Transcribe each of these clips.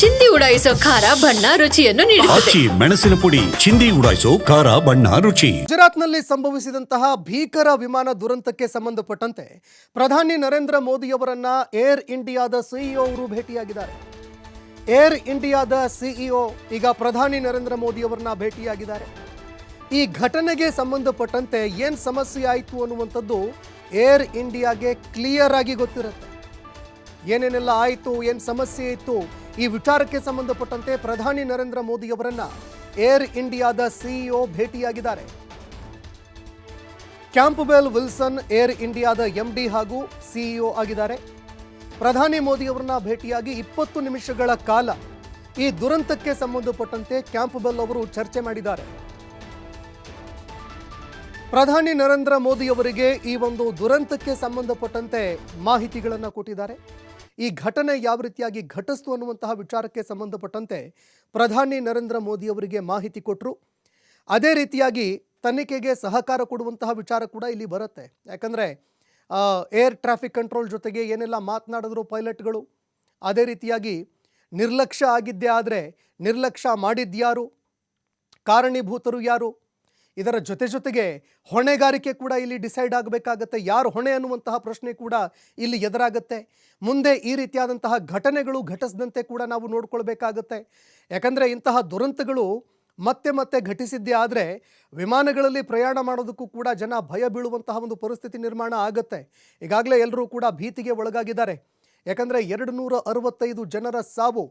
ಚಿಂದಿ ಉಡಾಯಿಸೋ ಖಾರ ಬಣ್ಣ ರುಚಿಯನ್ನು ನೀಡುತ್ತದೆ. ಆಚಿ ಮೆಣಸಿನ ಪುಡಿ ಚಿಂದಿ ಉಡಾಯಿಸೋ ಖಾರ ಬಣ್ಣ ರುಚಿ. ಗುಜರಾತ್ನಲ್ಲಿ ಸಂಭವಿಸಿದಂತಹ ಭೀಕರ ವಿಮಾನ ದುರಂತಕ್ಕೆ ಸಂಬಂಧಪಟ್ಟಂತೆ ಪ್ರಧಾನಿ ನರೇಂದ್ರ ಮೋದಿಯವರನ್ನ ಏರ್ ಇಂಡಿಯಾದ ಸಿಇಒ ಅವರು ಭೇಟಿಯಾಗಿದ್ದಾರೆ. ಏರ್ ಇಂಡಿಯಾದ ಸಿಇಒ ಈಗ ಪ್ರಧಾನಿ ನರೇಂದ್ರ ಮೋದಿಯವರನ್ನ ಭೇಟಿಯಾಗಿದ್ದಾರೆ. ಈ ಘಟನೆಗೆ ಸಂಬಂಧಪಟ್ಟಂತೆ ಏನು ಸಮಸ್ಯೆ ಆಯಿತು ಅನ್ನುವಂಥದ್ದು ಏರ್ ಇಂಡಿಯಾಗೆ ಕ್ಲಿಯರ್ ಆಗಿ ಗೊತ್ತಿರುತ್ತೆ. ಏನೇನೆಲ್ಲ ಆಯಿತು, ಏನು ಸಮಸ್ಯೆ ಇತ್ತು, ಈ ವಿಚಾರಕ್ಕೆ ಸಂಬಂಧಪಟ್ಟಂತೆ ಪ್ರಧಾನಿ ನರೇಂದ್ರ ಮೋದಿಯವರನ್ನ ಏರ್ ಇಂಡಿಯಾದ ಸಿಇಒ ಭೇಟಿಯಾಗಿದ್ದಾರೆ. ಕ್ಯಾಂಪ್ಬೆಲ್ ವಿಲ್ಸನ್ ಏರ್ ಇಂಡಿಯಾದ ಎಂಡಿ ಹಾಗೂ ಸಿಇಒ ಆಗಿದ್ದಾರೆ. ಪ್ರಧಾನಿ ಮೋದಿಯವರನ್ನ ಭೇಟಿಯಾಗಿ ಇಪ್ಪತ್ತು ನಿಮಿಷಗಳ ಕಾಲ ಈ ದುರಂತಕ್ಕೆ ಸಂಬಂಧಪಟ್ಟಂತೆ ಕ್ಯಾಂಪ್ಬೆಲ್ ಅವರು ಚರ್ಚೆ ಮಾಡಿದ್ದಾರೆ. ಪ್ರಧಾನಿ ನರೇಂದ್ರ ಮೋದಿಯವರಿಗೆ ಈ ಒಂದು ದುರಂತಕ್ಕೆ ಸಂಬಂಧಪಟ್ಟಂತೆ ಮಾಹಿತಿಗಳನ್ನು ಕೊಟ್ಟಿದ್ದಾರೆ. ಈ ಘಟನೆ ಯಾವ ರೀತಿಯಾಗಿ ಘಟಿಸ್ತು ಅನ್ನುವಂತಹ ವಿಚಾರಕ್ಕೆ ಸಂಬಂಧಪಟ್ಟಂತೆ ಪ್ರಧಾನಿ ನರೇಂದ್ರ ಮೋದಿ ಅವರಿಗೆ ಮಾಹಿತಿ ಕೊಟ್ಟರು ಅದೇ ರೀತಿಯಾಗಿ ತನಿಖೆಗೆ ಸಹಕಾರ ಕೊಡುವಂತಹ ವಿಚಾರ ಕೂಡ ಇಲ್ಲಿ ಬರುತ್ತೆ. ಯಾಕಂದರೆ ಏರ್ ಟ್ರಾಫಿಕ್ ಕಂಟ್ರೋಲ್ ಜೊತೆಗೆ ಏನೆಲ್ಲ ಮಾತನಾಡಿದ್ರು ಪೈಲಟ್ಗಳು, ಅದೇ ರೀತಿಯಾಗಿ ನಿರ್ಲಕ್ಷ್ಯ ಆಗಿದ್ದೇ ಆದರೆ ನಿರ್ಲಕ್ಷ್ಯ ಮಾಡಿದ್ಯಾರು? ಕಾರಣೀಭೂತರು ಯಾರು? ಇದರ ಜೊತೆ ಜೊತೆಗೆ ಹೊಣೆಗಾರಿಕೆ ಕೂಡ ಇಲ್ಲಿ ಡಿಸೈಡ್ ಆಗಬೇಕಾಗತ್ತೆ. ಯಾರು ಹೊಣೆ ಅನ್ನುವಂತಹ ಪ್ರಶ್ನೆ ಕೂಡ ಇಲ್ಲಿ ಎದುರಾಗುತ್ತೆ. ಮುಂದೆ ಈ ರೀತಿಯಾದಂತಹ ಘಟನೆಗಳು ಘಟಿಸದಂತೆ ಕೂಡ ನಾವು ನೋಡ್ಕೊಳ್ಬೇಕಾಗತ್ತೆ. ಯಾಕಂದರೆ ಇಂತಹ ದುರಂತಗಳು ಮತ್ತೆ ಮತ್ತೆ ಘಟಿಸಿದ್ದೇ ಆದರೆ ವಿಮಾನಗಳಲ್ಲಿ ಪ್ರಯಾಣ ಮಾಡೋದಕ್ಕೂ ಕೂಡ ಜನ ಭಯ ಬೀಳುವಂತಹ ಒಂದು ಪರಿಸ್ಥಿತಿ ನಿರ್ಮಾಣ ಆಗುತ್ತೆ. ಈಗಾಗಲೇ ಎಲ್ಲರೂ ಕೂಡ ಭೀತಿಗೆ ಒಳಗಾಗಿದ್ದಾರೆ. ಯಾಕಂದರೆ ಎರಡು ನೂರ ಅರವತ್ತೈದು ಜನರ ಸಾವು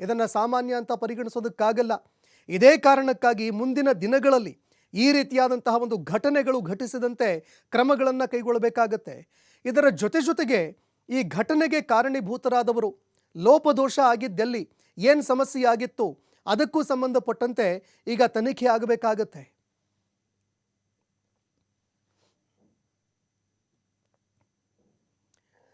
ಇದನ್ನು ಸಾಮಾನ್ಯ ಅಂತ ಪರಿಗಣಿಸೋದಕ್ಕಾಗಲ್ಲ. ಇದೇ ಕಾರಣಕ್ಕಾಗಿ ಮುಂದಿನ ದಿನಗಳಲ್ಲಿ ಈ ರೀತಿಯಾದಂತಹ ಒಂದು ಘಟನೆಗಳು ಘಟಿಸದಂತೆ ಕ್ರಮಗಳನ್ನು ಕೈಗೊಳ್ಳಬೇಕಾಗತ್ತೆ. ಇದರ ಜೊತೆ ಜೊತೆಗೆ ಈ ಘಟನೆಗೆ ಕಾರಣೀಭೂತರಾದವರು ಲೋಪದೋಷ ಆಗಿದ್ದೆಲ್ಲಿ ಏನು ಸಮಸ್ಯೆ ಆಗಿತ್ತು ಅದಕ್ಕೂ ಸಂಬಂಧಪಟ್ಟಂತೆ ಈಗ ತನಿಖೆ ಆಗಬೇಕಾಗತ್ತೆ.